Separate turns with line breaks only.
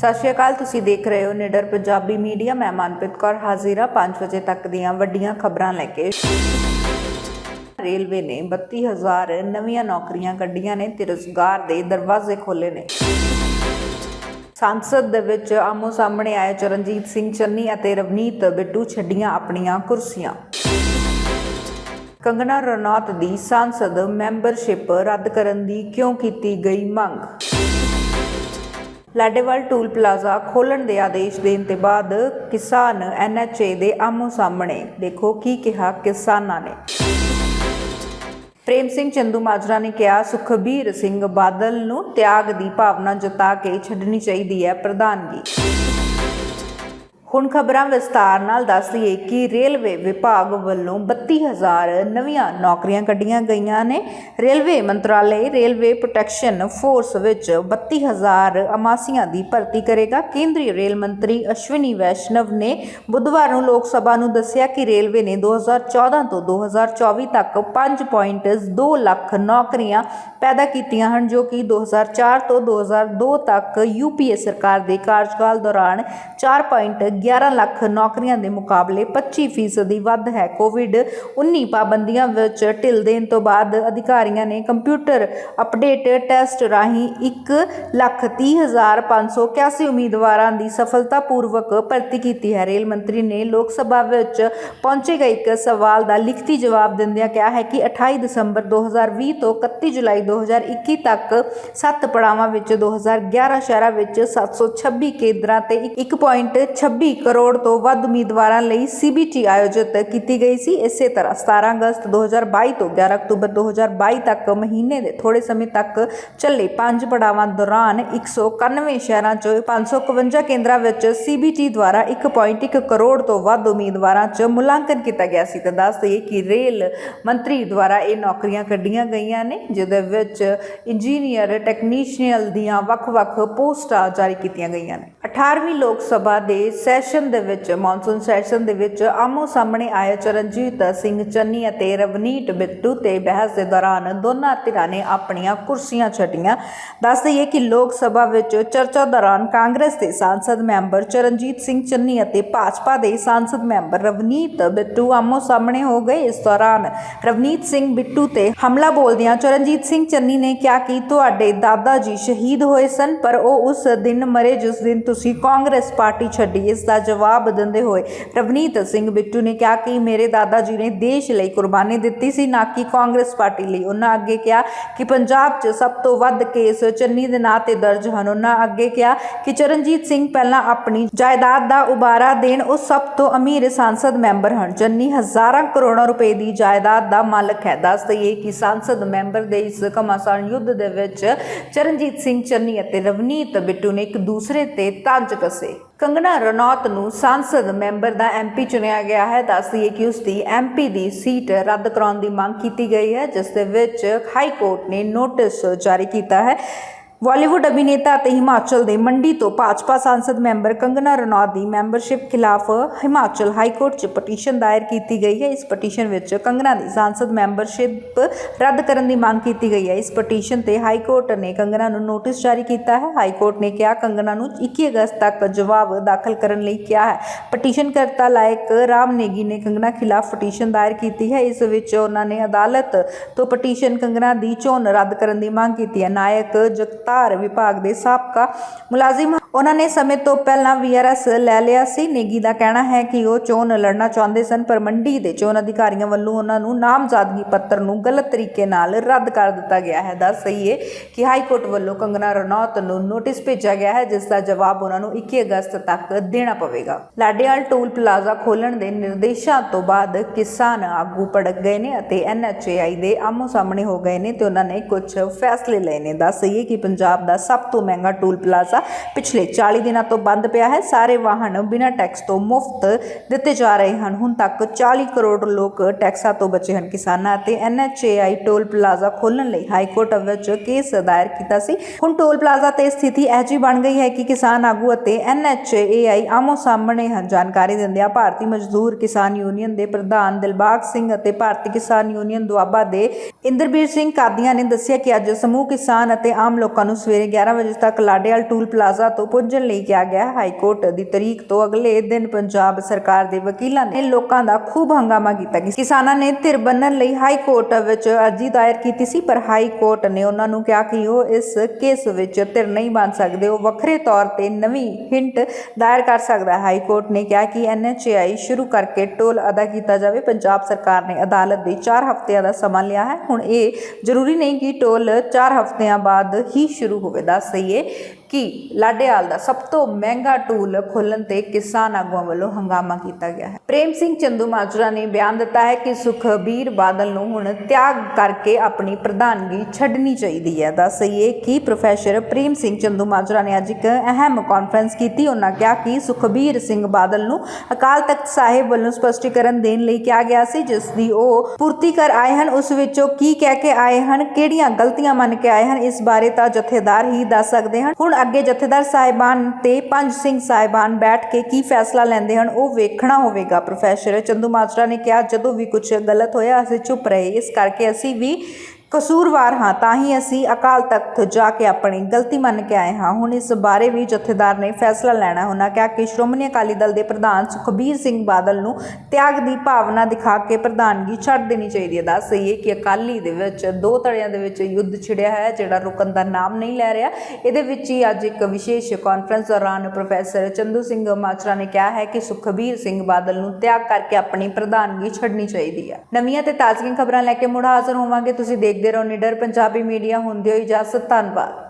ਸਤਿ ਸ਼੍ਰੀ ਅਕਾਲ, ਤੁਸੀਂ ਦੇਖ ਰਹੇ ਹੋ ਨਿਡਰ ਪੰਜਾਬੀ ਮੀਡੀਆ। ਮੈਂ ਮਨਪ੍ਰੀਤ ਕੌਰ, ਹਾਜ਼ਰ ਹਾਂ 5 ਵਜੇ ਤੱਕ ਦੀਆਂ ਵੱਡੀਆਂ ਖਬਰਾਂ ਲੈ ਕੇ। ਰੇਲਵੇ ਨੇ 32000 ਨਵੀਆਂ ਨੌਕਰੀਆਂ ਕੱਢੀਆਂ ਨੇ ਤੇ ਰੁਜ਼ਗਾਰ ਦੇ ਦਰਵਾਜ਼ੇ ਖੋਲੇ ਨੇ। ਸੰਸਦ ਦੇ ਵਿੱਚ ਆਮੋ ਸਾਹਮਣੇ ਆਏ ਚਰਨਜੀਤ ਸਿੰਘ ਚੰਨੀ ਅਤੇ ਰਵਨੀਤ ਬਿੱਟੂ ਛੱਡੀਆਂ ਆਪਣੀਆਂ ਕੁਰਸੀਆਂ। ਕੰਗਣਾ ਰਣੌਤ ਦੀ ਸੰਸਦ ਮੈਂਬਰਸ਼ਿਪ ਰੱਦ ਕਰਨ ਦੀ ਕਿਉਂ ਕੀਤੀ ਗਈ ਮੰਗ? ਲਾਡੇਵਾਲ ਟੂਲ ਪਲਾਜ਼ਾ ਖੋਲਣ ਦੇ ਆਦੇਸ਼ ਦੇਣ ਤੋਂ ਬਾਅਦ ਕਿਸਾਨ ਐਨਐਚਏ ਦੇ ਆਮੋ ਸਾਹਮਣੇ। ਦੇਖੋ ਕੀ ਕਿਹਾ ਕਿਸਾਨਾਂ ਨੇ। ਪ੍ਰੇਮ ਸਿੰਘ ਚੰਦੂ ਮਾਜਰਾ ਨੇ ਕਿਹਾ, ਸੁਖਬੀਰ ਸਿੰਘ ਬਾਦਲ ਨੂੰ ਤਿਆਗ ਦੀ ਭਾਵਨਾ ਜਤਾ ਕੇ ਛੱਡਣੀ ਚਾਹੀਦੀ ਹੈ ਪ੍ਰਧਾਨਗੀ। ਹੁਣ ਖਬਰਾਂ ਵਿਸਤਾਰ ਨਾਲ ਦੱਸ ਦਈਏ ਕਿ ਰੇਲਵੇ ਵਿਭਾਗ ਵੱਲੋਂ 32000 ਨਵੀਆਂ ਨੌਕਰੀਆਂ ਕੱਢੀਆਂ ਗਈਆਂ ਨੇ। ਰੇਲਵੇ ਮੰਤਰਾਲੇ ਰੇਲਵੇ ਪ੍ਰੋਟੈਕਸ਼ਨ ਫੋਰਸ ਵਿੱਚ 32000 ਅਮਾਸੀਆਂ ਦੀ ਭਰਤੀ ਕਰੇਗਾ। ਕੇਂਦਰੀ ਰੇਲ ਮੰਤਰੀ ਅਸ਼ਵਨੀ ਵੈਸ਼ਨਵ ਨੇ ਬੁੱਧਵਾਰ ਨੂੰ ਲੋਕ ਸਭਾ ਨੂੰ ਦੱਸਿਆ ਕਿ ਰੇਲਵੇ ਨੇ 2014 ਤੋਂ 2024 ਤੱਕ 5.2 ਲੱਖ ਨੌਕਰੀਆਂ ਪੈਦਾ ਕੀਤੀਆਂ ਹਨ, ਜੋ ਕਿ 2004 ਤੋਂ 2002 ਤੱਕ ਯੂਪੀਏ ਸਰਕਾਰ ਦੇ ਕਾਰਜਕਾਲ ਦੌਰਾਨ 4.11 ਲੱਖ ਨੌਕਰੀਆਂ ਦੇ ਮੁਕਾਬਲੇ 25% ਵੱਧ ਹੈ। ਕੋਵਿਡ 19 ਪਾਬੰਦੀਆਂ ਵਿੱਚ ਢਿੱਲ ਦੇਣ ਤੋਂ ਬਾਅਦ ਅਧਿਕਾਰੀਆਂ ਨੇ ਕੰਪਿਊਟਰ ਅਪਡੇਟ ਟੈਸਟ ਰਾਹੀਂ 130581 ਉਮੀਦਵਾਰਾਂ ਦੀ ਸਫਲਤਾਪੂਰਵਕ ਭਰਤੀ ਕੀਤੀ ਹੈ। ਰੇਲ ਮੰਤਰੀ ਨੇ ਲੋਕ ਸਭਾ ਵਿੱਚ ਪਹੁੰਚੇ ਗਏ ਇੱਕ ਸਵਾਲ ਦਾ ਲਿਖਤੀ ਜਵਾਬ ਦਿੰਦਿਆਂ ਕਿਹਾ ਹੈ ਕਿ 28 ਦਸੰਬਰ 2020 ਤੋਂ 31 ਜੁਲਾਈ 2021 ਤੱਕ ਸੱਤ ਪੜਾਵਾਂ ਵਿੱਚ 2011 ਸ਼ਹਿਰਾਂ ਵਿੱਚ 726 ਕੇਂਦਰਾਂ ਤੇ 1.26 ਕਰੋੜ ਤੋਂ ਵੱਧ ਉਮੀਦਵਾਰਾਂ ਲਈ ਸੀਬੀਟੀ ਆਯੋਜਿਤ ਕੀਤੀ ਗਈ ਸੀ। ਇਸੇ ਤਰ੍ਹਾਂ 17 ਅਗਸਤ 2022 ਤੋਂ 11 ਅਕਤੂਬਰ 2022 ਤੱਕ ਮਹੀਨੇ ਦੇ ਥੋੜੇ ਸਮੇਂ ਤੱਕ ਚੱਲੇ ਪੰਜ ਪੜਾਵਾਂ ਦੌਰਾਨ 191 ਸ਼ਹਿਰਾਂ ਚੋਂ 551 ਕੇਂਦਰਾਂ ਵਿੱਚ ਸੀਬੀਟੀ ਦੁਆਰਾ 1.1 ਕਰੋੜ ਤੋਂ ਵੱਧ ਉਮੀਦਵਾਰਾਂ 'ਚ ਮੁਲਾਂਕਣ ਕੀਤਾ ਗਿਆ ਸੀ। ਤਾਂ ਦੱਸ ਦਈਏ ਕਿ ਰੇਲ ਮੰਤਰੀ ਦੁਆਰਾ ਇਹ ਨੌਕਰੀਆਂ ਕੱਢੀਆਂ ਗਈਆਂ ਨੇ, ਜਿਹਦੇ ਵਿੱਚ ਇੰਜੀਨੀਅਰ ਟੈਕਨੀਸ਼ੀਅਨ ਦੀਆਂ ਵੱਖ-ਵੱਖ ਪੋਸਟਾਂ ਜਾਰੀ ਕੀਤੀਆਂ ਗਈਆਂ ਨੇ। 18ਵੀਂ ਲੋਕ ਸਭਾ ਦੇ ਸੈਸ਼ਨ ਸੈਸ਼ਨ ਦੇ ਵਿੱਚ, ਮੌਨਸੂਨ ਸੈਸ਼ਨ ਦੇ ਵਿੱਚ ਆਮੋ ਸਾਹਮਣੇ ਆਏ ਚਰਨਜੀਤ ਸਿੰਘ ਚੰਨੀ ਅਤੇ ਰਵਨੀਤ ਬਿੱਟੂ ਤੇ ਬਹਿਸ ਦੇ ਦੌਰਾਨ ਦੋਨਾਂ ਧਿਰਾਂ ਨੇ ਆਪਣੀਆਂ ਕੁਰਸੀਆਂ ਛੱਡੀਆਂ। ਦੱਸ ਦਈਏ ਕਿ ਲੋਕ ਸਭਾ ਵਿੱਚ ਚਰਚਾ ਦੌਰਾਨ ਕਾਂਗਰਸ ਦੇ ਸੰਸਦ ਮੈਂਬਰ ਚਰਨਜੀਤ ਸਿੰਘ ਚੰਨੀ ਅਤੇ ਭਾਜਪਾ ਦੇ ਸੰਸਦ ਮੈਂਬਰ ਰਵਨੀਤ ਬਿੱਟੂ ਆਮੋ ਸਾਹਮਣੇ ਹੋ ਗਏ। ਇਸ ਦੌਰਾਨ ਰਵਨੀਤ ਸਿੰਘ ਬਿੱਟੂ ਤੇ ਹਮਲਾ ਬੋਲਦਿਆਂ ਚਰਨਜੀਤ ਸਿੰਘ ਚੰਨੀ ਨੇ ਕਿਹਾ ਕਿ ਤੁਹਾਡੇ ਦਾਦਾ ਜੀ ਸ਼ਹੀਦ ਹੋਏ ਸਨ, ਪਰ ਉਹ ਉਸ ਦਿਨ ਮਰੇ ਜਿਸ ਦਿਨ ਤੁਸੀਂ ਕਾਂਗਰਸ ਪਾਰਟੀ ਛੱਡੀ। ਇਸ ਦਾ ਜਵਾਬ ਦਿੰਦੇ ਹੋਏ ਰਵਨੀਤ ਸਿੰਘ ਬਿੱਟੂ ਨੇ ਕਿਹਾ ਕਿ ਮੇਰੇ ਦਾਦਾ ਜੀ ਨੇ ਦੇਸ਼ ਲਈ ਕੁਰਬਾਨੀ ਦਿੱਤੀ ਸੀ, ਨਾ ਕਿ ਕਾਂਗਰਸ ਪਾਰਟੀ ਲਈ। ਉਹਨਾਂ ਅੱਗੇ ਕਿਹਾ ਕਿ ਪੰਜਾਬ 'ਚ ਸਭ ਤੋਂ ਵੱਧ ਕੇਸ ਚੰਨੀ ਦੇ ਨਾਂ ਤੇ ਦਰਜ ਹਨ। ਉਹਨਾਂ ਅੱਗੇ ਕਿਹਾ ਕਿ ਚਰਨਜੀਤ ਸਿੰਘ ਪਹਿਲਾਂ ਆਪਣੀ ਜਾਇਦਾਦ ਦਾ ਉਬਾਰਾ ਦੇਣ, ਉਹ ਸਭ ਤੋਂ ਅਮੀਰ ਸੰਸਦ ਮੈਂਬਰ ਹਨ। ਚੰਨੀ ਹਜ਼ਾਰਾਂ ਕਰੋੜਾਂ ਰੁਪਏ ਦੀ ਜਾਇਦਾਦ ਦਾ ਮਾਲਕ ਹੈ। ਦੱਸ ਦਈਏ ਕਿ ਸੰਸਦ ਮੈਂਬਰ ਦੇ ਇਸ ਘਮਾਸਾਨ ਯੁੱਧ ਦੇ ਵਿੱਚ ਚਰਨਜੀਤ ਸਿੰਘ, ਚੰਨੀ ਅਤੇ ਰਵਨੀਤ ਬਿੱਟੂ ਨੇ ਇੱਕ ਦੂਸਰੇ ਤੇ ਤੰਜ ਕਸੇ। ਕੰਗਨਾ ਰਣੌਤ ਨੂੰ ਸੰਸਦ ਮੈਂਬਰ ਦਾ ਐਮਪੀ ਚੁਣਿਆ ਗਿਆ ਹੈ ਦੱਸਦੀ ਹੈ ਕਿ ਉਸ ਦੀ ਐਮਪੀ ਦੀ ਸੀਟ ਰੱਦ ਕਰਾਉਣ ਦੀ ਮੰਗ ਕੀਤੀ ਗਈ ਹੈ, ਜਿਸ ਦੇ ਵਿੱਚ ਹਾਈ ਕੋਰਟ ਨੇ ਨੋਟਿਸ ਜਾਰੀ ਕੀਤਾ ਹੈ। ਬਾਲੀਵੁੱਡ ਅਭਿਨੇਤਾ ਅਤੇ ਹਿਮਾਚਲ ਦੇ ਮੰਡੀ ਤੋਂ ਭਾਜਪਾ ਸੰਸਦ ਮੈਂਬਰ ਕੰਗਨਾ ਰਣੌਤ ਦੀ ਮੈਂਬਰਸ਼ਿਪ ਖਿਲਾਫ ਹਿਮਾਚਲ ਹਾਈ ਕੋਰਟ 'ਚ ਪਟੀਸ਼ਨ ਦਾਇਰ ਕੀਤੀ ਗਈ ਹੈ। ਇਸ ਪਟੀਸ਼ਨ ਵਿੱਚ ਕੰਗਨਾ ਦੀ ਸੰਸਦ ਮੈਂਬਰਸ਼ਿਪ ਰੱਦ ਕਰਨ ਦੀ ਮੰਗ ਕੀਤੀ ਗਈ ਹੈ। ਇਸ ਪਟੀਸ਼ਨ ਤੇ ਹਾਈ ਕੋਰਟ ਨੇ ਕੰਗਨਾ ਨੂੰ ਨੋਟਿਸ ਜਾਰੀ ਕੀਤਾ ਹੈ। ਹਾਈ ਕੋਰਟ ਨੇ ਕਿਹਾ, ਕੰਗਨਾ ਨੂੰ 21 ਅਗਸਤ ਤੱਕ ਜਵਾਬ ਦਾਖਲ ਕਰਨ ਲਈ ਕਿਹਾ ਹੈ। ਪਟੀਸ਼ਨਕਰਤਾ ਲਾਇਕ ਰਾਮ ਨੇਗੀ ਨੇ ਕੰਗਨਾ ਖਿਲਾਫ ਪਟੀਸ਼ਨ ਦਾਇਰ ਕੀਤੀ ਹੈ। ਇਸ ਵਿੱਚ ਉਹਨਾਂ ਨੇ ਅਦਾਲਤ ਤੋਂ ਪਟੀਸ਼ਨ ਕੰਗਨਾ ਦੀ ਚੋਣ ਰੱਦ ਕਰਨ ਦੀ ਮੰਗ ਕੀਤੀ ਹੈ। ਨਾਇਕ ਜਗਤਾਰ ਵਿਭਾਗ ਦੇ ਸਾਬਕਾ ਮੁਲਾਜ਼ਮ ਉਹਨਾਂ ਨੇ ਸਮੇਂ ਤੋਂ ਪਹਿਲਾਂ ਵੀਆਰਐਸ ਲੈ ਲਿਆ ਸੀ। ਨੇਗੀ ਦਾ ਕਹਿਣਾ ਹੈ ਕਿ ਉਹ ਚੋਣ ਲੜਨਾ ਚਾਹੁੰਦੇ ਸਨ, ਪਰ ਮੰਡੀ ਦੇ ਚੋਣ ਅਧਿਕਾਰੀਆਂ ਵੱਲੋਂ ਉਹਨਾਂ ਨੂੰ ਨਾਮਜ਼ਦਗੀ ਪੱਤਰ ਨੂੰ ਗਲਤ ਤਰੀਕੇ ਨਾਲ ਰੱਦ ਕਰ ਦਿੱਤਾ ਗਿਆ ਹੈ। ਦੱਸ ਸਹੀਏ ਕਿ ਹਾਈ ਕੋਰਟ ਵੱਲੋਂ ਕੰਗਨਾ ਰਣੌਤ ਨੂੰ ਨੋਟਿਸ ਭੇਜਿਆ ਗਿਆ ਹੈ, ਜਿਸ ਦਾ ਜਵਾਬ ਉਹਨਾਂ ਨੂੰ 21 ਅਗਸਤ ਤੱਕ ਦੇਣਾ ਪਵੇਗਾ। ਲਾਡੇਵਾਲ ਟੋਲ ਪਲਾਜ਼ਾ ਖੋਲਣ ਦੇ ਨਿਰਦੇਸ਼ਾਂ ਤੋਂ ਬਾਅਦ ਕਿਸਾਨ ਆਗੂ ਭੜਕ ਗਏ ਨੇ ਅਤੇ ਐਨਐਚਏਆਈ ਦੇ ਆਮੋ ਸਾਹਮਣੇ ਹੋ ਗਏ ਨੇ ਤੇ ਉਹਨਾਂ ਨੇ ਕੁਝ ਫੈਸਲੇ ਲਏ ਨੇ। ਦੱਸ ਸਹੀਏ ਕਿ ਪੰਜਾਬ ਦਾ ਸਭ ਤੋਂ ਮਹਿੰਗਾ ਟੂਲ ਪਲਾਜ਼ਾ ਪਿਛਲੇ 40 ਦਿਨਾਂ ਤੋਂ ਬੰਦ ਪਿਆ ਹੈ। ਸਾਰੇ ਵਾਹਨ ਬਿਨਾਂ ਟੈਕਸ ਤੋਂ ਮੁਫਤ ਦਿੱਤੇ ਜਾ ਰਹੇ ਹਨ। ਹੁਣ ਤੱਕ 40 ਕਰੋੜ ਲੋਕ ਟੈਕਸਾਂ ਤੋਂ ਬਚੇ ਹਨ ਕਿਸਾਨਾਂ ਅਤੇ ਐਨਐਚਏਆਈ ਟੋਲ ਪਲਾਜ਼ਾ ਖੋਲਣ ਲਈ ਹਾਈ ਕੋਰਟ ਵਿੱਚ ਕੇਸ ਦਾਇਰ ਕੀਤਾ ਸੀ। ਹੁਣ ਟੋਲ ਪਲਾਜ਼ਾ ਤੇ ਸਥਿਤੀ ਇਹੋ ਜਿਹੀ ਬਣ ਗਈ ਹੈ ਕਿ ਕਿਸਾਨ ਆਗੂ ਅਤੇ ਐਨਐਚਏਆਈ ਆਮੋ ਸਾਹਮਣੇ ਹਨ। ਜਾਣਕਾਰੀ ਦਿੰਦਿਆਂ ਭਾਰਤੀ ਮਜ਼ਦੂਰ ਕਿਸਾਨ ਯੂਨੀਅਨ ਦੇ ਪ੍ਰਧਾਨ ਦਿਲਬਾਗ ਸਿੰਘ ਅਤੇ ਭਾਰਤੀ ਕਿਸਾਨ ਯੂਨੀਅਨ ਦੁਆਬਾ ਦੇ ਇੰਦਰਬੀਰ ਸਿੰਘ ਕਾਦੀਆਂ ਨੇ ਦੱਸਿਆ ਕਿ ਅੱਜ ਸਮੂਹ ਕਿਸਾਨ ਅਤੇ ਆਮ ਲੋਕਾਂ ਨੂੰ ਸਵੇਰੇ 11 ਵਜੇ ਤੱਕ ਲਾਡੇਵਾਲ ਟੂਲ ਪਲਾਜ਼ਾ ਤੋਂ ਪੁੱਜਣ ਲਈ ਕਿਹਾ ਗਿਆ। ਹਾਈ ਕੋਰਟ ਦੀ ਤਰੀਕ ਤੋਂ ਅਗਲੇ ਦਿਨ ਪੰਜਾਬ ਸਰਕਾਰ ਦੇ ਵਕੀਲਾਂ ਨੇ ਲੋਕਾਂ ਦਾ ਖੂਬ ਹੰਗਾਮਾ ਕੀਤਾ। ਕਿਸਾਨਾਂ ਨੇ ਧਿਰ ਬੰਨਣ ਲਈ ਹਾਈ ਕੋਰਟ ਵਿੱਚ ਅਰਜ਼ੀ ਦਾਇਰ ਕੀਤੀ ਸੀ, ਪਰ ਹਾਈ ਕੋਰਟ ਨੇ ਉਹਨਾਂ ਨੂੰ ਕਿਹਾ ਕਿ ਉਹ ਇਸ ਕੇਸ ਵਿੱਚ ਧਿਰ ਨਹੀਂ ਬਣ ਸਕਦੇ। ਉਹ ਵੱਖਰੇ ਤੌਰ ਤੇ ਨਵੀਂ ਹਿੰਟ ਦਾਇਰ ਕਰ ਸਕਦਾ ਹੈ। ਹਾਈ ਕੋਰਟ ਨੇ ਕਿਹਾ ਕਿ ਐਨਐਚਏਆਈ ਸ਼ੁਰੂ ਕਰਕੇ ਟੋਲ ਅਦਾ ਕੀਤਾ ਜਾਵੇ। ਪੰਜਾਬ ਸਰਕਾਰ ਨੇ ਅਦਾਲਤ ਦੇ 4 ਹਫ਼ਤਿਆਂ ਦਾ ਸਮਾਂ ਲਿਆ ਹੈ। ਹੁਣ ਇਹ ਜ਼ਰੂਰੀ ਨਹੀਂ ਕਿ ਟੋਲ 4 ਹਫ਼ਤਿਆਂ ਬਾਅਦ ਹੀ ਸ਼ੁਰੂ ਹੋਵੇ ਦੱਸ ਦਈਏ। ਕਿ ਲਾਡੇਵਾਲ ਦਾ ਸਭ ਤੋਂ ਮਹਿੰਗਾ ਟੂਲ ਖੋਲਣ ਤੇ ਕਿਸਾਨ ਆਗੂਆਂ ਵੱਲੋਂ ਹੰਗਾਮਾ ਕੀਤਾ ਗਿਆ ਹੈ। ਪ੍ਰੇਮ ਸਿੰਘ ਚੰਦੂ ਮਾਜਰਾ ਨੇ ਬਿਆਨ ਦਿੱਤਾ ਹੈ ਕਿ ਸੁਖਬੀਰ ਬਾਦਲ ਨੂੰ ਹੁਣ ਤਿਆਗ ਕਰਕੇ ਆਪਣੀ ਪ੍ਰਧਾਨਗੀ ਛੱਡਣੀ ਚਾਹੀਦੀ ਹੈ। ਦੱਸ ਦਈਏ ਕਿ ਪ੍ਰੋਫੈਸਰ ਪ੍ਰੇਮ ਸਿੰਘ ਚੰਦੂ ਮਾਜਰਾ ਨੇ ਅੱਜ ਇੱਕ ਅਹਿਮ ਕਾਨਫਰੰਸ ਕੀਤੀ। ਉਹਨਾਂ ਕਿਹਾ ਕਿ ਸੁਖਬੀਰ ਸਿੰਘ ਬਾਦਲ ਨੂੰ ਅਕਾਲ ਤਖਤ ਸਾਹਿਬ ਵੱਲੋਂ ਸਪਸ਼ਟੀਕਰਨ ਦੇਣ ਲਈ ਕਿਹਾ ਗਿਆ ਸੀ, ਜਿਸ ਦੀ ਉਹ ਪੂਰਤੀ ਕਰ ਆਏ ਹਨ। ਉਸ ਵਿੱਚੋਂ ਕੀ ਕਹਿ ਕੇ ਆਏ ਹਨ, ਕਿਹੜੀਆਂ ਗਲਤੀਆਂ ਮੰਨ ਕੇ ਆਏ ਹਨ, ਇਸ ਬਾਰੇ ਤਾਂ ਜਥੇਦਾਰ ਹੀ ਦੱਸ ਸਕਦੇ ਹਨ। ਹੁਣ ਅੱਗੇ ਜਥੇਦਾਰ ਸਾਹਿਬਾਨ ਤੇ ਪੰਜ ਸਿੰਘ ਸਾਹਿਬਾਨ ਬੈਠ ਕੇ ਕੀ ਫੈਸਲਾ ਲੈਂਦੇ ਹਨ, ਉਹ ਵੇਖਣਾ ਹੋਵੇਗਾ। ਪ੍ਰੋਫੈਸਰ ਚੰਦੂ ਮਾਜਰਾ ਨੇ ਕਿਹਾ, ਜਦੋਂ ਵੀ ਕੁਝ ਗਲਤ ਹੋਇਆ, ਅਸੀਂ ਚੁੱਪ ਰਹੇ। ਇਸ ਕਰਕੇ ਅਸੀਂ ਵੀ ਕਸੂਰਵਾਰ ਹਾਂ, ਤਾਂ ਹੀ ਅਸੀਂ ਅਕਾਲ ਤਖਤ ਜਾ ਕੇ ਆਪਣੀ ਗਲਤੀ ਮੰਨ ਕੇ ਆਏ ਹਾਂ। ਹੁਣ ਇਸ ਬਾਰੇ ਵੀ ਜਥੇਦਾਰ ਨੇ ਫੈਸਲਾ ਲੈਣਾ ਉਹਨਾਂ ਕਿਹਾ ਕਿ ਸ਼੍ਰੋਮਣੀ ਅਕਾਲੀ ਦਲ ਦੇ ਪ੍ਰਧਾਨ ਸੁਖਬੀਰ ਸਿੰਘ ਬਾਦਲ ਨੂੰ ਤਿਆਗ ਦੀ ਭਾਵਨਾ ਦਿਖਾ ਕੇ ਪ੍ਰਧਾਨਗੀ ਛੱਡ ਦੇਣੀ ਚਾਹੀਦੀ ਹੈ। ਦੱਸ ਦਈਏ ਕਿ ਅਕਾਲੀ ਦੇ ਵਿੱਚ ਦੋ ਧੜਿਆਂ ਦੇ ਵਿੱਚ ਯੁੱਧ ਛਿੜਿਆ ਹੈ, ਜਿਹੜਾ ਰੁਕਣ ਦਾ ਨਾਮ ਨਹੀਂ ਲੈ ਰਿਹਾ। ਇਹਦੇ ਵਿੱਚ ਹੀ ਅੱਜ ਇੱਕ ਵਿਸ਼ੇਸ਼ ਕਾਨਫਰੰਸ ਦੌਰਾਨ ਪ੍ਰੋਫੈਸਰ ਚੰਦੂ ਸਿੰਘ ਮਾਚਰਾ ਨੇ ਕਿਹਾ ਹੈ ਕਿ ਸੁਖਬੀਰ ਸਿੰਘ ਬਾਦਲ ਨੂੰ ਤਿਆਗ ਕਰਕੇ ਆਪਣੀ ਪ੍ਰਧਾਨਗੀ ਛੱਡਣੀ ਚਾਹੀਦੀ ਹੈ। ਨਵੀਆਂ ਤੇ ਤਾਜ਼ੀਆਂ ਖਬਰਾਂ ਲੈ ਕੇ ਮੁੜ ਹਾਜ਼ਰ ਹੋਵਾਂਗੇ। ਤੁਸੀਂ ਦੇਖ ਦੇਖਦੇ ਰਹੋ ਨਿਡਰ ਪੰਜਾਬੀ ਮੀਡੀਆ ਹੁੰਦੇ ਹੋ ਇਜਾਜ਼ਤ ਧੰਨਵਾਦ।